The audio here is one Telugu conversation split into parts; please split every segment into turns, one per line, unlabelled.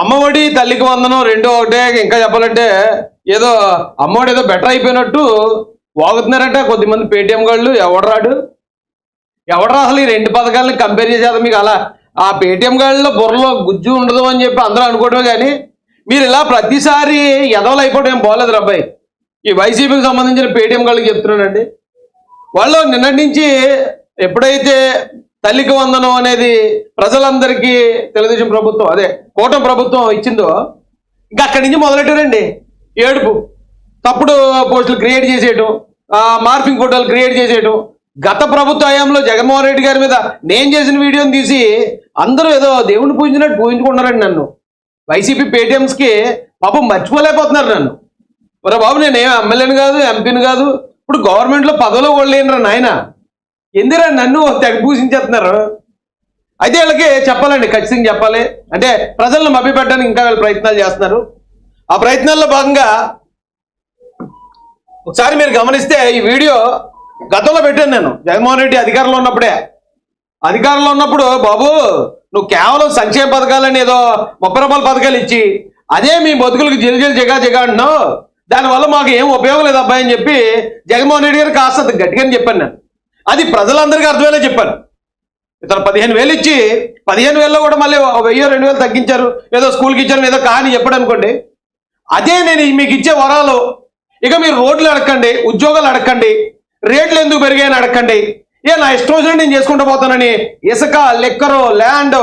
అమ్మఒడి తల్లికి వందనం రెండో ఒకటే. ఇంకా చెప్పాలంటే ఏదో అమ్మఒడి ఏదో బెటర్ అయిపోయినట్టు వాగుతున్నారంట కొద్దిమంది పేటిఎం గాళ్ళు. ఎవడరాడు ఎవడరా అసలు ఈ రెండు పథకాలను కంపేర్ చేసేది? మీకు అలా ఆ పేటిఎం గాళ్ళలో బుర్రలో గుజ్జు ఉండదు అని చెప్పి అందరూ అనుకోవడమే కానీ మీరు ఇలా ప్రతిసారి ఎదవలు అయిపోవడం ఏం బాగోలేదు అబ్బాయి. ఈ వైసీపీకి సంబంధించిన పేటిఎం గాళ్ళకి చెప్తున్నానండి. వాళ్ళు నిన్నటి నుంచి ఎప్పుడైతే తల్లికి వందనం అనేది ప్రజలందరికీ తెలుగుదేశం ప్రభుత్వం అదే కూటమి ప్రభుత్వం ఇచ్చిందో ఇంకా అక్కడి నుంచి మొదలెట్టారండి? ఏడుపు. తప్పుడు పోస్టులు క్రియేట్ చేసేయటం మార్పింగ్ మార్ఫింగ్ ఫోటోలు క్రియేట్ చేసేయటం. గత ప్రభుత్వ హయాంలో జగన్మోహన్ రెడ్డి గారి మీద నేను చేసిన వీడియోని తీసి అందరూ ఏదో దేవుని పూజించినట్టు పూజించుకుంటున్నారండి నన్ను. వైసీపీ పేటిఎంస్కి పాపం మర్చిపోలేకపోతున్నారు నన్ను. ఒరే బాబు నేను ఏం ఎమ్మెల్యేని కాదు ఎంపీని కాదు ఇప్పుడు గవర్నమెంట్లో పదవిలో వాళ్ళు లేనరా నాయన. ఎందురా నన్ను పూజించేస్తున్నారు? అయితే వీళ్ళకి చెప్పాలండి ఖచ్చితంగా చెప్పాలి. అంటే ప్రజలను మభ్యపెట్టడానికి ఇంకా వీళ్ళు ప్రయత్నాలు చేస్తున్నారు. ఆ ప్రయత్నాల్లో భాగంగా ఒకసారి మీరు గమనిస్తే ఈ వీడియో గతంలో పెట్టాను నేను. జగన్మోహన్ రెడ్డి అధికారంలో ఉన్నప్పుడే. అధికారంలో ఉన్నప్పుడు బాబు నువ్వు కేవలం సంక్షేమ పథకాలని ఏదో ముప్పై రూపాయల పథకాలు ఇచ్చి అదే మీ బతుకులకు జిల్ జిల్ జగా జగా అంటున్నావు. దానివల్ల మాకు ఏం ఉపయోగం లేదు అబ్బాయి అని చెప్పి జగన్మోహన్ రెడ్డి గారు కాస్త గట్టిగా చెప్పాను నేను. అది ప్రజలందరికీ అర్థమయ్యేలా చెప్పాను ఇతను పదిహేను వేలు ఇచ్చి పదిహేను వేలలో కూడా మళ్ళీ ఒక వెయ్యి రెండు వేలు తగ్గించారు ఏదో స్కూల్కి ఇచ్చారు ఏదో కానీ చెప్పడం అనుకోండి. అదే నేను మీకు ఇచ్చే వరాలు ఇక మీరు రోడ్లు అడగండి ఉద్యోగాలు అడగండి రేట్లు ఎందుకు పెరిగాయని అడగండి ఏ నా ఇష్టం వచ్చినట్టు నేను చేసుకుంటూ పోతానని ఇసుక లెక్కరు ల్యాండ్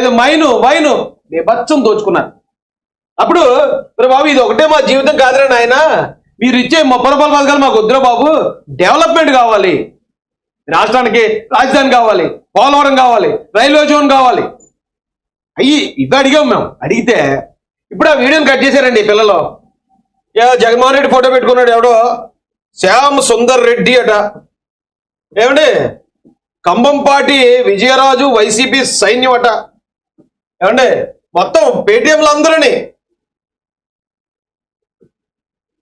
ఇది మైను వైను బచ్చం దోచుకున్నాను అప్పుడు బాబు ఇది ఒకటే మా జీవితం కాదురా నాయన. మీరు ఇచ్చే ముప్పై రూపాయల పథకాలు మాకు వద్దురా బాబు. డెవలప్మెంట్ కావాలి. రాష్ట్రానికి రాజధాని కావాలి పోలవరం కావాలి రైల్వే జోన్ కావాలి. అయ్యి ఇవి అడిగాం మేము. అడిగితే ఇప్పుడు ఆ వీడియోని కట్ చేశారండి పిల్లలు. ఏ జగన్మోహన్ రెడ్డి ఫోటో పెట్టుకున్నాడు ఎవడో? శ్యామ్ సుందర్ రెడ్డి అట. ఏమండి? కంబంపాటి విజయరాజు వైసీపీ సైన్యం అట. ఏమండి? మొత్తం పేటిఎంలు అందరినీ.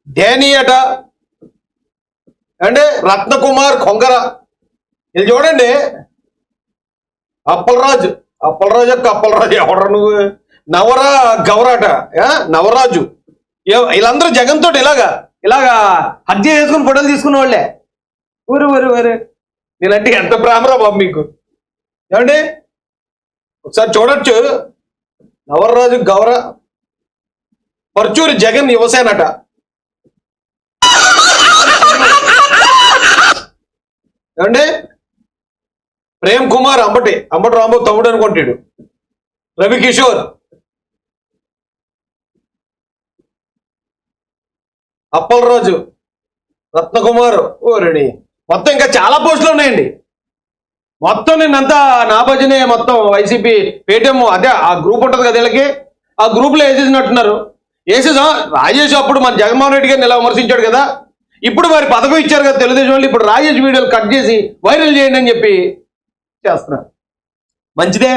ధేని అట. అంటే రత్నకుమార్ కొంగర. ఇది చూడండి. అప్పలరాజు. అప్పలరాజు యొక్క అప్పలరాజు ఎవడ నువ్వు? నవరా గౌరాట నవరాజు. వీళ్ళందరూ జగన్ తోటి ఇలాగా ఇలాగా హత్య చేసుకుని ఫోటోలు తీసుకున్న వాళ్ళే. ఊరు ఊరు ఊరు. నేనంటే ఎంత ప్రేమరా బాబు మీకు. ఏమండి? ఒకసారి చూడొచ్చు. నవరాజు గౌర పర్చూరి జగన్ యువసేనట. ఏమండి? ప్రేమ్ కుమార్ అంబటి అంబటి రాంబాబు తమ్ముడు అనుకుంటాడు. రవి కిషోర్. అప్పలరాజు. రత్నకుమార్. ఓ రెడీ. మొత్తం ఇంకా చాలా పోస్టులు ఉన్నాయండి. మొత్తం నిన్నంతా నా భజనే మొత్తం వైసీపీ పేటీఎం అదే ఆ గ్రూప్ ఉంటుంది కదా వీళ్ళకి. ఆ గ్రూప్లో వేసేసినట్టున్నారు వేసేసా రాజేష్ అప్పుడు మన జగన్మోహన్ రెడ్డి గారిని ఇలా విమర్శించాడు కదా. ఇప్పుడు మరి పథకం ఇచ్చారు కదా తెలుగుదేశం వాళ్ళు. ఇప్పుడు రాజేష్ వీడియోలు కట్ చేసి వైరల్ చేయండి అని చెప్పి చేస్తున్నారు. మంచిదే.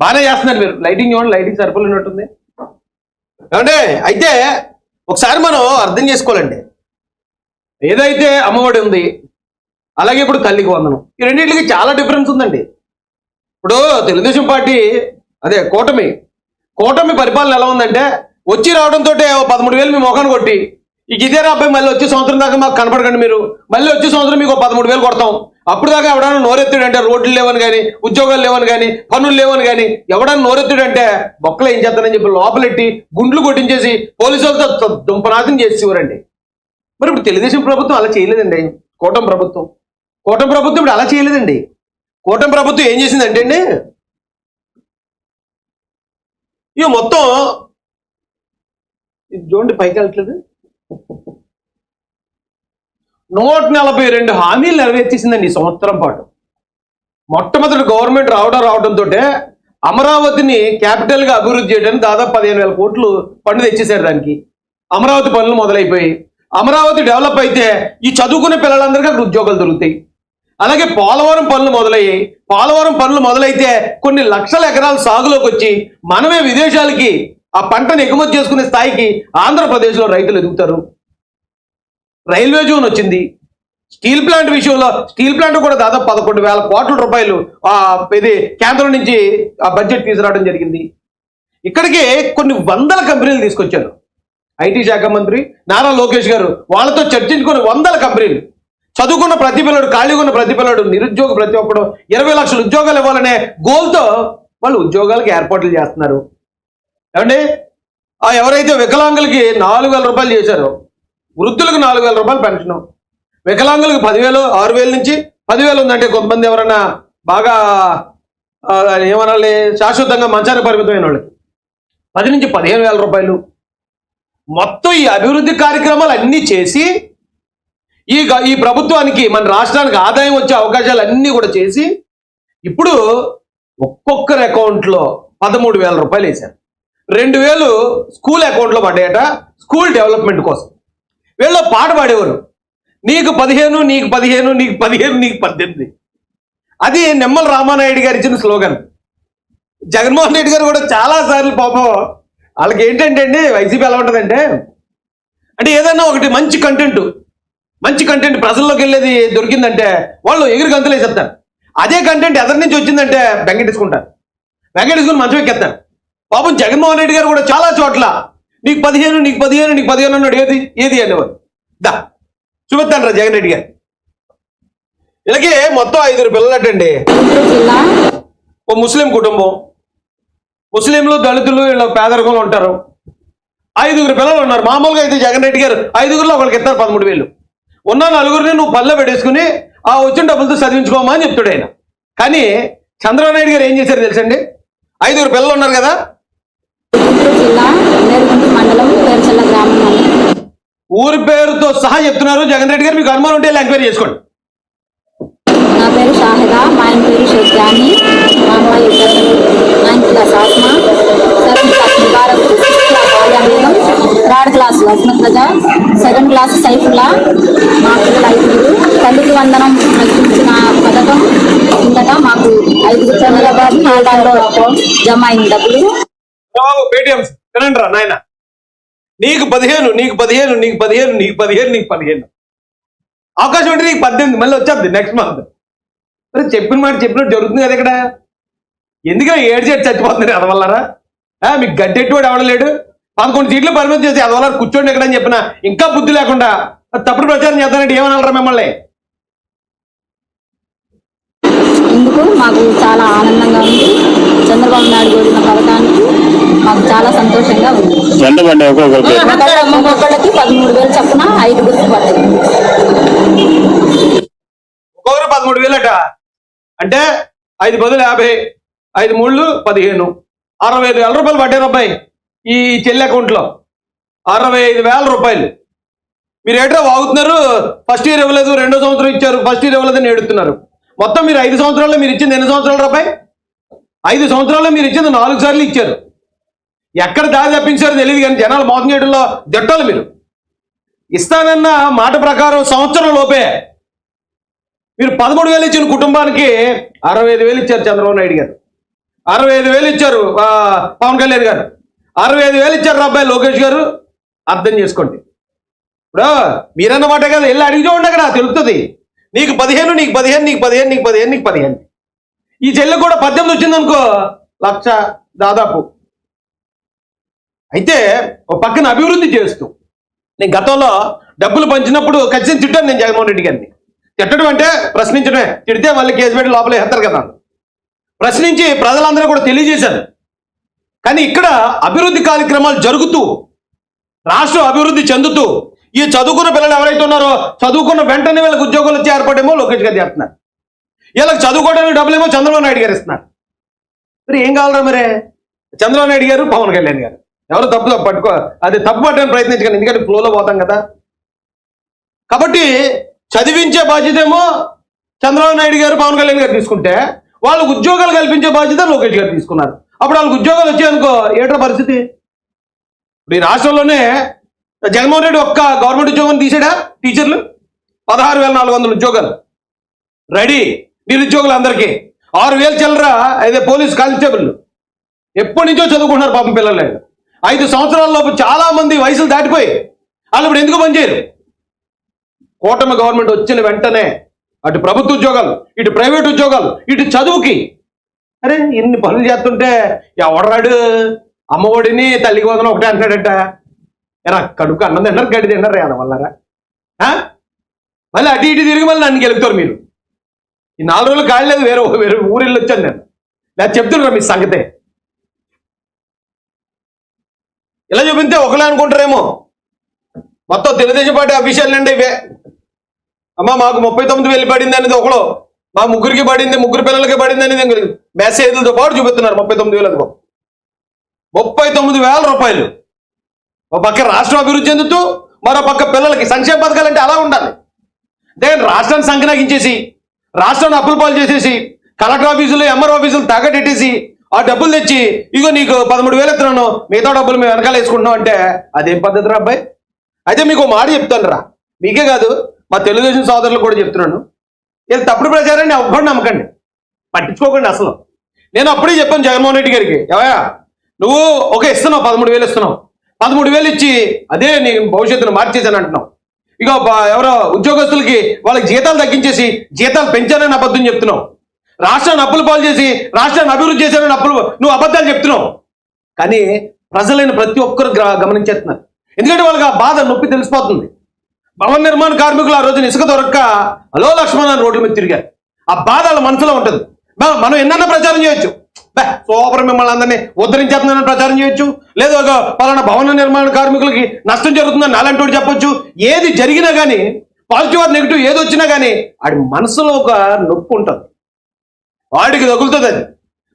బాగానే చేస్తున్నారు మీరు. లైటింగ్ ఇవ్వండి లైటింగ్ సరిపోలేనట్టుంది ఏమంటే అయితే ఒకసారి మనం అర్థం చేసుకోవాలండి. ఏదైతే అమ్మఒడి ఉంది అలాగే ఇప్పుడు తల్లికి వందనం. ఈ రెండింటికి చాలా డిఫరెన్స్ ఉందండి. ఇప్పుడు తెలుగుదేశం పార్టీ అదే కూటమి. కూటమి పరిపాలన ఎలా ఉందంటే వచ్చి రావడంతో పదమూడు వేలు మీ మొఖాన్ని కొట్టి ఇక ఇదే అబ్బాయి మళ్ళీ వచ్చే సంవత్సరం దాకా మాకు కనపడకండి మీరు. మళ్ళీ వచ్చే సంవత్సరం మీకు పదమూడు వేలు కొడతాం. అప్పుడు దాకా ఎవడన్నా నోరెత్తుడంటే రోడ్లు లేవని కానీ ఉద్యోగాలు లేవని కానీ పనులు లేవని కానీ ఎవడన్నా నోరెత్తుడంటే బొక్కలు ఏం చేస్తానని చెప్పి లోపలెట్టి గుండ్లు కొట్టించేసి పోలీసులతో దుంపనాశం చేసేవారండి మరి ఇప్పుడు తెలుగుదేశం ప్రభుత్వం అలా చేయలేదండి. కూటమి ప్రభుత్వం. కూటమి ప్రభుత్వం ఇప్పుడు అలా చేయలేదండి. కూటమి ప్రభుత్వం ఏం చేసిందంటే అండి ఇక మొత్తం ఇది చూడండి పైకి వెళ్ళట్లేదు. నూట నలభై రెండు హామీలు నెరవేర్చేసిందండి ఈ సంవత్సరం పాటు. మొట్టమొదటి గవర్నమెంట్ రావడం రావడంతో అమరావతిని క్యాపిటల్గా అభివృద్ధి చేయడానికి దాదాపు పదిహేను వేల కోట్లు పన్ను తెచ్చేశారు దానికి. అమరావతి పనులు మొదలైపోయి అమరావతి డెవలప్ అయితే ఈ చదువుకునే పిల్లలందరికీ అక్కడ ఉద్యోగాలు దొరుకుతాయి. అలాగే పోలవరం పనులు మొదలయ్యాయి పోలవరం పనులు మొదలైతే కొన్ని లక్షల ఎకరాలు సాగులోకి వచ్చి మనమే విదేశాలకి ఆ పంటను ఎగుమతి చేసుకునే స్థాయికి ఆంధ్రప్రదేశ్లో రైతులు ఎదుగుతారు. రైల్వే జోన్ వచ్చింది. స్టీల్ ప్లాంట్ విషయంలో స్టీల్ ప్లాంట్ కూడా దాదాపు పదకొండు వేల కోట్ల రూపాయలు ఆ ఇది కేంద్రం నుంచి ఆ బడ్జెట్ తీసుకురావడం జరిగింది. ఇక్కడికే కొన్ని వందల కంపెనీలు తీసుకొచ్చారు. ఐటీ శాఖ మంత్రి నారా లోకేష్ గారు వాళ్ళతో చర్చించుకుని వందల కంపెనీలు. చదువుకున్న ప్రతి పిల్లడు ఖాళీగా ఉన్న ప్రతి పిల్లడు నిరుద్యోగ ప్రతి ఒక్కడు ఇరవై లక్షల ఉద్యోగాలు ఇవ్వాలనే గోల్తో వాళ్ళు ఉద్యోగాలకు ఏర్పాట్లు చేస్తున్నారు. ఏమండి? ఆ ఎవరైతే వికలాంగులకి నాలుగు వేల రూపాయలు చేశారో వృద్ధులకు నాలుగు వేల రూపాయలు పెన్షన్. వికలాంగులకు పదివేలు ఆరు వేల నుంచి పదివేలు ఉందంటే కొంతమంది ఎవరన్నా బాగా ఏమనాలి శాశ్వతంగా మంచానికి పరిమితమైన వాళ్ళకి పది నుంచి పదిహేను వేల రూపాయలు. మొత్తం ఈ అభివృద్ధి కార్యక్రమాలు అన్నీ చేసి ఈ ఈ ప్రభుత్వానికి మన రాష్ట్రానికి ఆదాయం వచ్చే అవకాశాలు అన్నీ కూడా చేసి ఇప్పుడు ఒక్కొక్కరి అకౌంట్లో పదమూడు వేల రూపాయలు వేశారు. రెండు వేలు స్కూల్ అకౌంట్లో పడ్డాయట స్కూల్ డెవలప్మెంట్ కోసం. వీళ్ళు పాట పాడేవారు. నీకు పదిహేను నీకు పదిహేను నీకు పదిహేను నీకు పద్దెనిమిది. అది నిమ్మల రామానాయుడు గారు ఇచ్చిన స్లోగన్. జగన్మోహన్ రెడ్డి గారు కూడా చాలా సార్లు పాపం వాళ్ళకి ఏంటంటే అండి వైసీపీ ఎలా ఉంటుందంటే అంటే ఏదైనా ఒకటి మంచి కంటెంట్ మంచి కంటెంట్ ప్రజల్లోకి వెళ్ళేది దొరికిందంటే వాళ్ళు ఎగిరి గంతులు వేసేస్తారు. అదే కంటెంట్ ఎదరి నుంచి వచ్చిందంటే వెంకటేసుకుంటారు వెంకటేసుకుని మంచం ఎక్కేస్తారు. పాపం జగన్మోహన్ రెడ్డి గారు కూడా చాలా చోట్ల నీకు పదిహేను నీకు పదిహేను నీకు పదిహేను అన్నాడు. ఏది? ఏది అనేవారు దా చూపిస్తాను రా జగన్ రెడ్డి గారు. ఇలాగే మొత్తం ఐదుగురు పిల్లలటండి ఓ ముస్లిం కుటుంబం. ముస్లింలు దళితులు వీళ్ళ పేదరికంలో ఉంటారు. ఐదుగురు పిల్లలు ఉన్నారు. మామూలుగా అయితే జగన్ రెడ్డి గారు ఐదుగురులో ఒకరికి ఇస్తారు పదమూడు వేలు. ఉన్న నలుగురిని నువ్వు పల్లె పెట్టేసుకుని ఆ వచ్చిన డబ్బులతో చదివించుకోమా అని చెప్తాడు ఆయన. కానీ చంద్రబాబు నాయుడు గారు ఏం చేశారు తెలుసండి? ఐదుగురు పిల్లలు ఉన్నారు కదా
జిల్లా నేరుగుంట మండలం పేర్చల్ల గ్రామం.
ఊరి పేరుతో సహా చెప్తున్నారు జగన్ రెడ్డి గారు మీకు అనుమానం ఉంటే ఎంక్వైరీ చేసుకోండి
నా పేరు షాహిదా మా ఆయన పేరు షేక్ జానీ మా అమ్మాయి ఇద్దరు ninth class seventh class Mubarak sixth class Aliya Begum third class Lakshmat Raza second class Saifullah మా పిల్లలు ఐదుగురు తల్లికి వందనం ఇచ్చిన పథకం కిందట మాకు ఐదుగురు చంద్రబాబు ఖాతాలో జమ అయిన డబ్బులు
బాబు పేటిఎం. తినండి రా నాయన. నీకు పదిహేను నీకు పదిహేను నీకు పదిహేను నీకు పదిహేను నీకు పదిహేను. అవకాశం ఉంటే నీకు పద్దెనిమిది మళ్ళీ వచ్చేది నెక్స్ట్ మంత్ మరి చెప్పిన మాట చెప్పినట్టు జరుగుతుంది కదా ఇక్కడ. ఎందుకంటే ఏడు చేతి చచ్చిపోతుంది అదవల్లరా? మీకు గడ్డెట్టువాడు ఎవడలేడు పదకొండు సీట్లు పరిమితి చేసి అదవల్ల కూర్చోండి ఎక్కడ అని చెప్పిన. ఇంకా బుద్ధి లేకుండా తప్పుడు ప్రచారం చేస్తానంటే ఏమనాలరా మిమ్మల్ని?
ఇందుకు మాకు చాలా ఆనందంగా ఉంది. చంద్రబాబు నాయుడు కోరిన పథకానికి మాకు చాలా సంతోషంగా ఉంది.
ఎంత పడ్డాయి ఒక్కొక్కరికి
ఒక్కొక్కళ్ళకి పదమూడు వేలు చొప్పున ఐదు గుర్తు పడ్డాయి.
ఒక్కొక్కరు పదమూడు వేలట. అంటే ఐదు బదులు యాభై ఐదు మూళ్ళు పదిహేను. అరవై ఐదు వేల రూపాయలు పడ్డారు అబ్బాయి ఈ చెల్లి అకౌంట్లో. అరవై ఐదు వేల రూపాయలు. మీరు ఏటో వాగుతున్నారు ఫస్ట్ ఇయర్ ఇవ్వలేదు రెండో సంవత్సరం ఇచ్చారు ఫస్ట్ ఇయర్ ఇవ్వలేదని ఏడుతున్నారు. మొత్తం మీరు ఐదు సంవత్సరాల్లో మీరు ఇచ్చింది ఎన్ని సంవత్సరాలు రూపాయి ఐదు సంవత్సరాల్లో మీరు ఇచ్చింది నాలుగు సార్లు ఇచ్చారు. ఎక్కడ దారి తప్పించారో తెలియదు కానీ జనాలు మోసం చేయడంలో జట్టాలు మీరు. ఇస్తానన్న మాట ప్రకారం సంవత్సరం లోపే మీరు పదమూడు వేలు ఇచ్చిన కుటుంబానికి అరవై ఐదు వేలు ఇచ్చారు చంద్రబాబు నాయుడు గారు. అరవై ఐదు వేలు ఇచ్చారు పవన్ కళ్యాణ్ గారు. అరవై ఐదు వేలు ఇచ్చారు అబ్బాయి లోకేష్ గారు. అర్థం చేసుకోండి. ఇప్పుడు మీరన్నమాట కదా వెళ్ళి అడిగి చూడండి అక్కడ తెలుస్తుంది నీకు పదిహేను నీకు పదిహేను నీకు పదిహేను నీకు పదిహేను నీకు పదిహేను. ఈ చెల్లి కూడా పద్దెనిమిది వచ్చిందనుకో లక్ష దాదాపు. అయితే ఓ పక్కన అభివృద్ధి చేస్తూ. నేను గతంలో డబ్బులు పంచినప్పుడు ఖచ్చితంగా తిట్టాను నేను జగన్మోహన్ రెడ్డి గారిని. తిట్టడం అంటే ప్రశ్నించడమే. తిడితే మళ్ళీ కేసు పెట్టి లోపల వేస్తారు కదా. ప్రశ్నించి ప్రజలందరూ కూడా తెలియజేశారు. కానీ ఇక్కడ అభివృద్ధి కార్యక్రమాలు జరుగుతూ రాష్ట్రం అభివృద్ధి చెందుతూ ఈ చదువుకున్న పిల్లలు ఎవరైతే ఉన్నారో చదువుకున్న వెంటనే వీళ్ళకి ఉద్యోగాలు వచ్చి ఏర్పడేమో లోకేష్ గారు చేస్తున్నారు. వీళ్ళకి చదువుకోవడానికి డబ్బులేమో చంద్రబాబు నాయుడు గారు ఇస్తున్నారు. మరి ఏం కావాలరా మరి? చంద్రబాబు నాయుడు గారు పవన్ కళ్యాణ్ గారు. ఎవరు తప్పు పట్టుకో. అది తప్పు పట్టడానికి ప్రయత్నించకండి ఎందుకంటే ఫ్లోలో పోతాం కదా. కాబట్టి చదివించే బాధ్యత ఏమో చంద్రబాబు నాయుడు గారు పవన్ కళ్యాణ్ గారు తీసుకుంటే వాళ్ళకు ఉద్యోగాలు కల్పించే బాధ్యత లోకేష్ గారు తీసుకున్నారు. అప్పుడు వాళ్ళకి ఉద్యోగాలు వచ్చాయనుకో ఏట్రా పరిస్థితి? ఈ రాష్ట్రంలోనే జగన్మోహన్ రెడ్డి ఒక్క గవర్నమెంట్ ఉద్యోగం తీసాడా? టీచర్లు? పదహారు వేల నాలుగు వందల ఉద్యోగాలు. రెడీ. నిరుద్యోగులు అందరికీ. ఆరు వేలు చిల్లరా అయితే పోలీస్ కానిస్టేబుల్ ఎప్పటి నుంచో చదువుకుంటున్నారు పాపం పిల్లలు. ఐదు సంవత్సరాల లోపు చాలా మంది వయసులు దాటిపోయి వాళ్ళు ఇప్పుడు ఎందుకు పనిచేయరు? కూటమి గవర్నమెంట్ వచ్చిన వెంటనే అటు ప్రభుత్వ ఉద్యోగాలు ఇటు ప్రైవేట్ ఉద్యోగాలు ఇటు చదువుకి. అరే ఇన్ని పనులు చేస్తుంటే ఎవడరాడు? అమ్మఒడిని తల్లికి వదన ఒకటే అంటున్నాడట. ఎరా కడుపు అన్నం తిన్నారు గడి తిన్నారు అన్న వల్లరా ఆ? మళ్ళీ అటు ఇటు తిరిగి మళ్ళీ నన్ను గెలుపుతారు మీరు. ఈ నాలుగు రోజులు కాలేదు వేరే వేరే ఊరిల్లు వచ్చాను నేను. లేదా చెప్తున్నా మీ సంగతే. ఇలా చూపిస్తే ఒకలే అనుకుంటారేమో? మొత్తం తెలుగుదేశం పార్టీ అఫీషియల్ అండి ఇవే. అమ్మా మాకు ముప్పై తొమ్మిది వేలు పడింది అనేది ఒకలో మా ముగ్గురికి పడింది ముగ్గురు పిల్లలకి పడింది అనేది మెసేజ్లతో పాటు చూపిస్తున్నారు ముప్పై తొమ్మిది వేలకు ముప్పై తొమ్మిది వేల రూపాయలు. ఒక పక్క రాష్ట్రం అభివృద్ధి చెందుతూ మరో పక్క పిల్లలకి సంక్షేమ పథకాలు అంటే అలా ఉండాలి. అంటే రాష్ట్రాన్ని సంకనాగించేసి రాష్ట్రాన్ని అప్పులు పాలు చేసేసి కలెక్టర్ ఆఫీసులు ఎంఆర్ ఆఫీసులు తాగటెట్టేసి ఆ డబ్బులు తెచ్చి ఇగో నీకు పదమూడు వేలు ఎత్తున్నాను మిగతా డబ్బులు మేము వెనకాల వేసుకుంటున్నాం అంటే అదేం పద్ధతి రా అబ్బాయి? అయితే మీకు మాట చెప్తాను రా. మీకే కాదు మా తెలుగుదేశం సోదరులు కూడా చెప్తున్నాను. ఇది తప్పుడు ప్రచారాన్ని ఎవ్వరు నమ్మకండి. పట్టించుకోకండి అసలు. నేను అప్పుడే చెప్పాను జగన్మోహన్ రెడ్డి గారికి ఎవయా నువ్వు ఒక ఇస్తున్నావు పదమూడు వేలు ఇస్తున్నావు. పదమూడు వేలు ఇచ్చి అదే నీ భవిష్యత్తును మార్చేసాను అంటున్నావు. ఇక ఎవరో ఉద్యోగస్తులకి వాళ్ళకి జీతాలు తగ్గించేసి జీతాలు పెంచానని అబద్ధం చెప్తున్నావు. రాష్ట్రాన్ని అప్పులు పాలు చేసి రాష్ట్రాన్ని అభివృద్ధి చేశానని అప్పులు నువ్వు అబద్ధాలు చెప్తున్నావు. కానీ ప్రజలైన ప్రతి ఒక్కరు గమనించేస్తున్నారు. ఎందుకంటే వాళ్ళకి ఆ బాధ నొప్పి తెలిసిపోతుంది. భవన నిర్మాణ కార్మికులు ఆ రోజున ఇసుక దొరక్క అలో లక్ష్మణ్ అని రోడ్ల మీద తిరిగారు. ఆ బాధ వాళ్ళ మనసులో ఉంటుంది. బా- మనం ఎన్నన్నా ప్రచారం చేయొచ్చు. బా, సూపర్ మిమ్మల్ని అందరినీ ఉద్ధరించేస్తుందని ప్రచారం చేయొచ్చు. లేదా ఒక పలానా భవన నిర్మాణ కార్మికులకి నష్టం జరుగుతుందని అలాంటి చెప్పొచ్చు. ఏది జరిగినా కానీ పాజిటివ్ ఆర్ నెగిటివ్ ఏది వచ్చినా కానీ ఆడి మనసులో ఒక నొప్పి ఉంటుంది. వాడికి తగులుతుంది. అది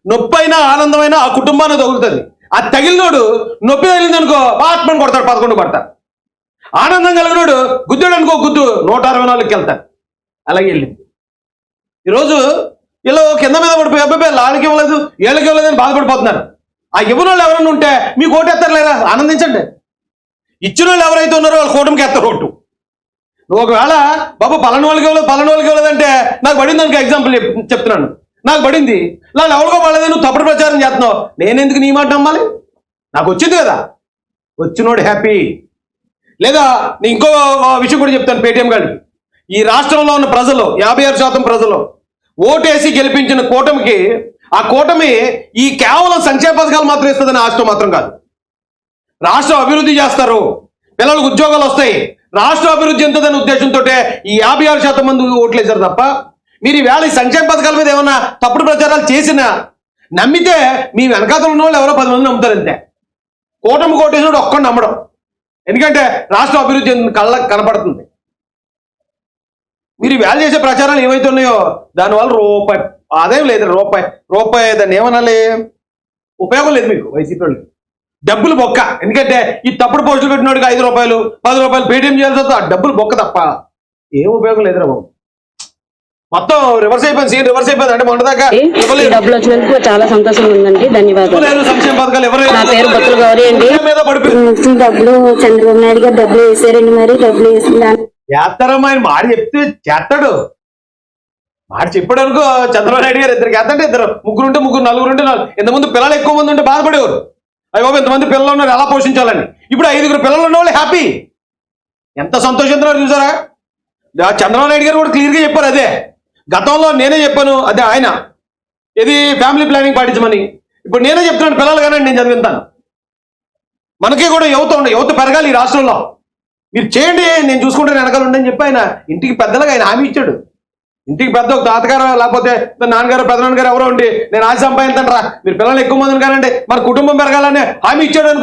నొప్పి అయినా ఆనందమైనా ఆ కుటుంబాన్ని తగులుతుంది. ఆ తగిలినోడు నొప్పి తగిలింది అనుకో ఆత్మను కొడతాడు పదకొండు కొడతాడు. ఆనందం కలిగినోడు గుద్దుడు అనుకో గుద్దు నూట అరవై నాలుగుకి వెళ్తాడు. అలాగే వెళ్ళింది. ఈరోజు ఇలా కింద మీద పడిపోయి అబ్బాయి వాళ్ళకి ఇవ్వలేదు ఏళ్ళకి ఇవ్వలేదు అని బాధపడిపోతున్నారు. ఆ ఇవ్వని వాళ్ళు ఎవరైనా ఉంటే మీకు ఓటు లేదా ఆనందించండి. ఇచ్చిన వాళ్ళు ఎవరైతే ఉన్నారో వాళ్ళు కూటమికి ఎత్తారు ఓటు నువ్వు ఒకవేళ బాబు పలాని వాళ్ళకి ఇవ్వలేదు పలాని వాళ్ళకి ఇవ్వలేదంటే నాకు పడింది అనుకో ఎగ్జాంపుల్ చెప్తున్నాను. నాకు పడింది. ఇలా ఎవరికో పడలేదు నువ్వు తప్పుడు ప్రచారం చేస్తున్నావు. నేనెందుకు నీ మాట నమ్మాలి? నాకు వచ్చింది కదా. వచ్చినోడు హ్యాపీ లేదా నేను ఇంకో విషయం కూడా చెప్తాను పేటీఎం గారికి. ఈ రాష్ట్రంలో ఉన్న ప్రజలు యాభై ఆరు శాతం ప్రజలు ఓటేసి గెలిపించిన కూటమికి ఆ కూటమి ఈ కేవలం సంక్షేమ పథకాలు మాత్రం ఇస్తుందని ఆశతో మాత్రం కాదు. రాష్ట్రం అభివృద్ధి చేస్తారు. పిల్లలకు ఉద్యోగాలు వస్తాయి. రాష్ట్ర అభివృద్ధి ఎంతదనే ఉద్దేశంతో ఈ యాభై ఆరు శాతం మంది ఓట్లేశారు తప్ప మీరు ఈవేళ ఈ సంక్షేమ పథకాల మీద ఏమన్నా తప్పుడు ప్రచారాలు చేసినా నమ్మితే మీ వెనకాతలు ఉన్న వాళ్ళు ఎవరో పది మంది నమ్ముతారు అంతే. కూటమి కోటేశ్వరుడు ఒక్కడు నమ్మడం. ఎందుకంటే రాష్ట్ర అభివృద్ధి కళ్ళకు కనపడుతుంది. మీరు వేళ చేసే ప్రచారాలు ఏమైతున్నాయో ఉన్నాయో దానివల్ల రూపాయి ఆదాయం లేదు రూపాయి రూపాయి దాన్ని ఏమనాలి? ఉపయోగం లేదు మీకు వైసీపీ వాళ్ళకి. డబ్బులు బొక్క. ఎందుకంటే ఈ తప్పుడు పోస్టులు పెట్టినోడికి ఐదు రూపాయలు పది రూపాయలు పేటీఎం చేయాల్సి వస్తే ఆ డబ్బులు బొక్క తప్ప ఏం ఉపయోగం లేదురా బాబు. మొత్తం రివర్స్ అయిపోయింది సీన్ రివర్స్ అయిపోయింది. అంటే మొన్నదాకా
డబ్బులు వచ్చినందుకు చాలా సంతోషంగా ఉందండి. ధన్యవాదాలు. నా పేరు బొత్తుల గౌరీ అండి.
డబ్బులు చంద్రబాబు నాయుడు గారు డబ్బులు వేసారండి మరి. డబ్బులు వేసిన
చేస్తారమ్మా ఆయన? మాట చెప్తే చేస్తాడు. మాట చెప్పాడు అనుకో చంద్రబాబు నాయుడు గారు ఇద్దరికి చేస్తంటే ఇద్దరు. ముగ్గురు ఉంటే ముగ్గురు నలుగురు ఉంటే నాలుగు ఇంతమంది పిల్లలు ఎక్కువ మంది ఉంటే బాధపడేవారు. అయ్యో బాబు ఇంతమంది పిల్లలు ఉన్నారు ఎలా పోషించాలని? ఇప్పుడు ఐదుగురు పిల్లలు ఉన్న వాళ్ళు హ్యాపీ ఎంత సంతోషిస్తున్నారు చూసారా? చంద్రబాబు నాయుడు గారు కూడా క్లియర్గా చెప్పారు అదే. గతంలో నేనే చెప్పాను అదే ఆయన. ఇది ఫ్యామిలీ ప్లానింగ్ పాటించమని. ఇప్పుడు నేనే చెప్తున్నాను పిల్లలు కానీ నేను చదివిస్తాను మనకి కూడా యువత ఉండే యువత పెరగాలి ఈ రాష్ట్రంలో. మీరు చేయండి నేను చూసుకుంటే వెనకాల ఉండని చెప్పి ఆయన ఇంటికి పెద్దలుగా ఆయన హామీ ఇచ్చాడు. ఇంటికి పెద్ద ఒక తాతగారు లేకపోతే నాన్నగారు పెద్దనాన్నగారు ఎవరో ఉండి నేను ఆశ సంపాదించండి రా. మీరు పిల్లలు ఎక్కువ మందిని కానండి మన కుటుంబం పెరగాలని హామీ ఇచ్చాడు